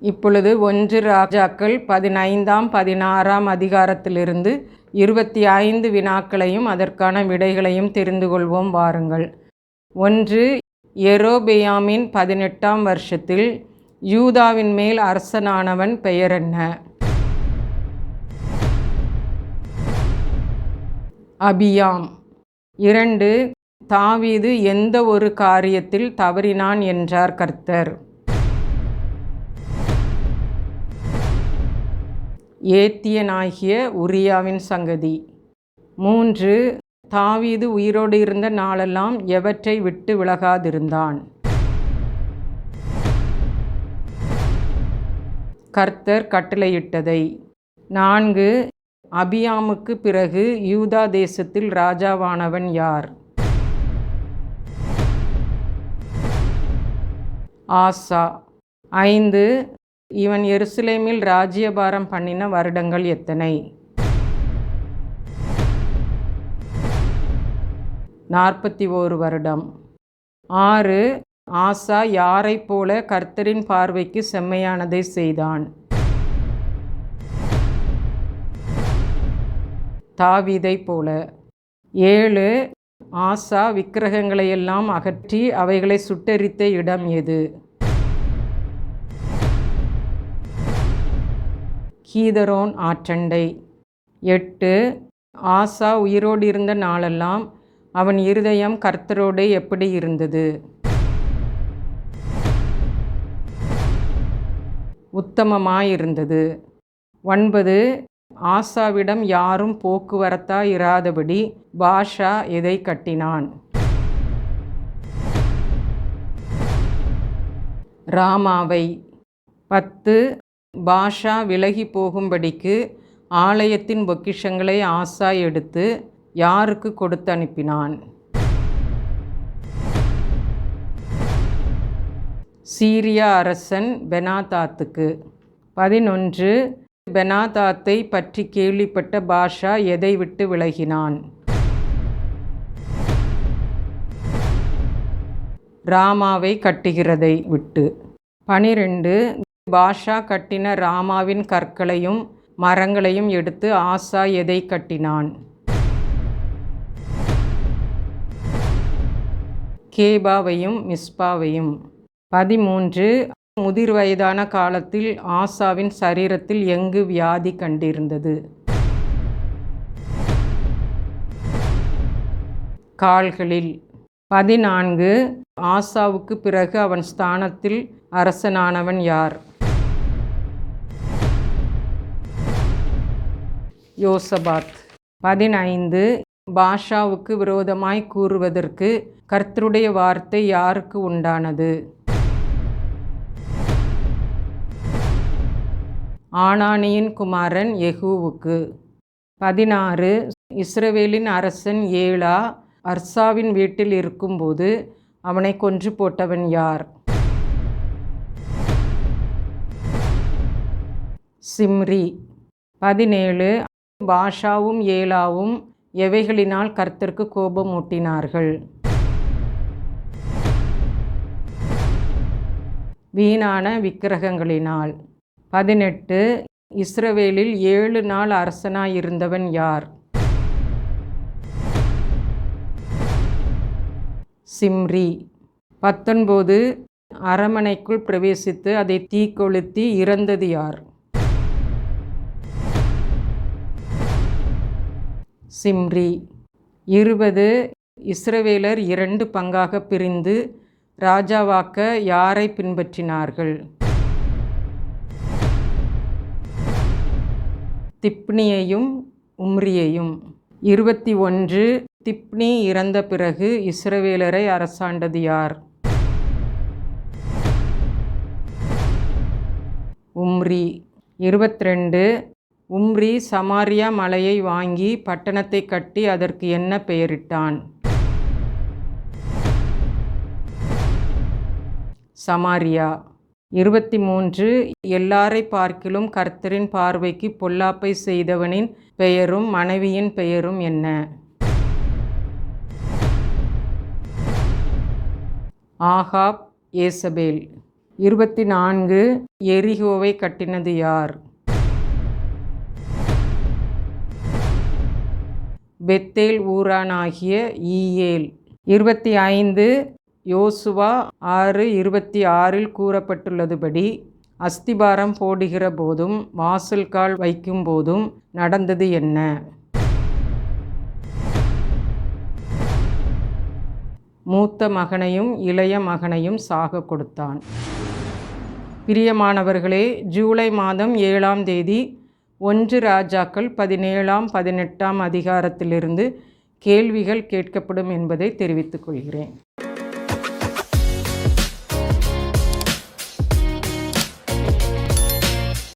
இப்பொழுது ஒன்று ராஜாக்கள் பதினைந்தாம் பதினாறாம் அதிகாரத்திலிருந்து இருபத்தி ஐந்து வினாக்களையும் அதற்கான விடைகளையும் தெரிந்து கொள்வோம் வாருங்கள். ஒன்று எரோபெயாமின் பதினெட்டாம் வருஷத்தில் யூதாவின் மேல் அரசனானவன் பெயர் என்ன? அபியாம். இரண்டு தாவீது எந்த ஒரு காரியத்தில் தவறினான் என்றார் கர்த்தர். ஏத்தியனாகிய உரியாவின் சங்கதி. மூன்று தாவீது உயிரோடு இருந்த நாளெல்லாம் எவற்றை விட்டு விலகாதிருந்தான்? கர்த்தர் கட்டளையிட்டதை. நான்கு அபியாமுக்கு பிறகு யூதா தேசத்தில் ராஜாவானவன் யார்? ஆசா. ஐந்து இவன் எருசலேமில் ராஜ்யபாரம் பண்ணின வருடங்கள் எத்தனை? நாற்பத்தி ஓரு வருடம். ஆறு ஆசா யாரைப் போல கர்த்தரின் பார்வைக்கு செம்மையானதை செய்தான். தாவீதைப் போல. ஏழு ஆசா விக்கிரகங்களையெல்லாம் அகற்றி அவைகளை சுட்டெரித்த இடம் எது? ஹீதரோன் ஆற்றண்டை. எட்டு ஆசா உயிரோடு இருந்த நாளெல்லாம் அவன் இருதயம் கர்த்தரோடு எப்படி இருந்தது? உத்தமமாயிருந்தது. ஒன்பது ஆசாவிடம் யாரும் போக்குவரத்தா இராதபடி பாஷா எதை கட்டினான்? ராமாவை. பத்து பாஷா விலகி போகும்படிக்கு ஆலயத்தின் பொக்கிஷங்களை ஆசா எடுத்து யாருக்கு கொடுத்து அனுப்பினான் சீரிய அரசன் பெனாதாத்துக்கு. பதினொன்று பெனாதாத்தை பற்றி கேள்விப்பட்ட பாஷா எதை விட்டு விலகினான்? ராமாவை கட்டுகிறதை விட்டு. பனிரெண்டு பாஷா கட்டின ராமாவின் கற்களையும் மரங்களையும் எடுத்து ஆசா எதை கட்டினான்? கேபாவையும் மிஸ்பாவையும். பதிமூன்று. முதிர் வயதான காலத்தில் ஆசாவின் சரீரத்தில் எங்கு வியாதி கண்டிருந்தது? கால்களில். பதினான்கு. ஆசாவுக்கு பிறகு அவன் ஸ்தானத்தில் அரசனானவன் யார்? யோசபாத். பதினைந்து. பாஷாவுக்கு விரோதமாய் கூறுவதற்கு கர்த்தருடைய வார்த்தை யாருக்கு உண்டானது? ஆனானியின் குமாரன் யெகூவுக்கு. பதினாறு. இஸ்ரவேலின் அரசன் ஏலா அர்சாவின் வீட்டில் இருக்கும்போது அவனை கொன்று போட்டவன் யார்? சிம்ரி. பதினேழு. பாஷாவும் ஏலாவும் எவைகளினால் கர்த்தருக்கு கோபம் ஊட்டினார்கள் வீணான விக்கிரகங்களினால். பதினெட்டு இஸ்ரவேலில் ஏழு நாள் அரசனாயிருந்தவன் யார்? சிம்ரி. பத்தொன்பது அரமனைக்குள் பிரவேசித்து அதை தீக்கொளுத்தி இறந்தது யார்? சிம்ரி. இருபது இஸ்ரவேலர் இரண்டு பங்காக பிரிந்து ராஜாவாக்க யாரை பின்பற்றினார்கள்? திப்னியையும் உம்ரியையும். இருபத்தி ஒன்று திப்னி இறந்த பிறகு இஸ்ரவேலரை அரசாண்டது யார்? உம்ரி. இருபத்திரெண்டு உம்ரி சமாரியா மலையை வாங்கி பட்டணத்தை கட்டி அதற்கு என்ன பெயரிட்டான்? சமாரியா. இருபத்தி மூன்று எல்லாரை பார்க்கிலும் கர்த்தரின் பார்வைக்கு பொல்லாப்பை செய்தவனின் பெயரும் மனைவியின் பெயரும் என்ன? ஆகாப் ஏசபேல். இருபத்தி நான்கு எரிகோவை கட்டினது யார்? பெத்தேல் ஊரானாகிய ஈயேல். இருபத்தி ஐந்து யோசுவா ஆறு இருபத்தி ஆறில் கூறப்பட்டுள்ளதுபடி அஸ்திபாரம் போடுகிற போதும் வாசல் கால் வைக்கும் போதும் நடந்தது என்ன? மூத்த மகனையும் இளைய மகனையும் சாக கொடுத்தான். பிரியமானவர்களே ஜூலை மாதம் ஏழாம் தேதி ஒன்று ராஜாக்கள் பதினேழாம் பதினெட்டாம் அதிகாரத்திலிருந்து கேள்விகள் கேட்கப்படும் என்பதை தெரிவித்துக் கொள்கிறேன்.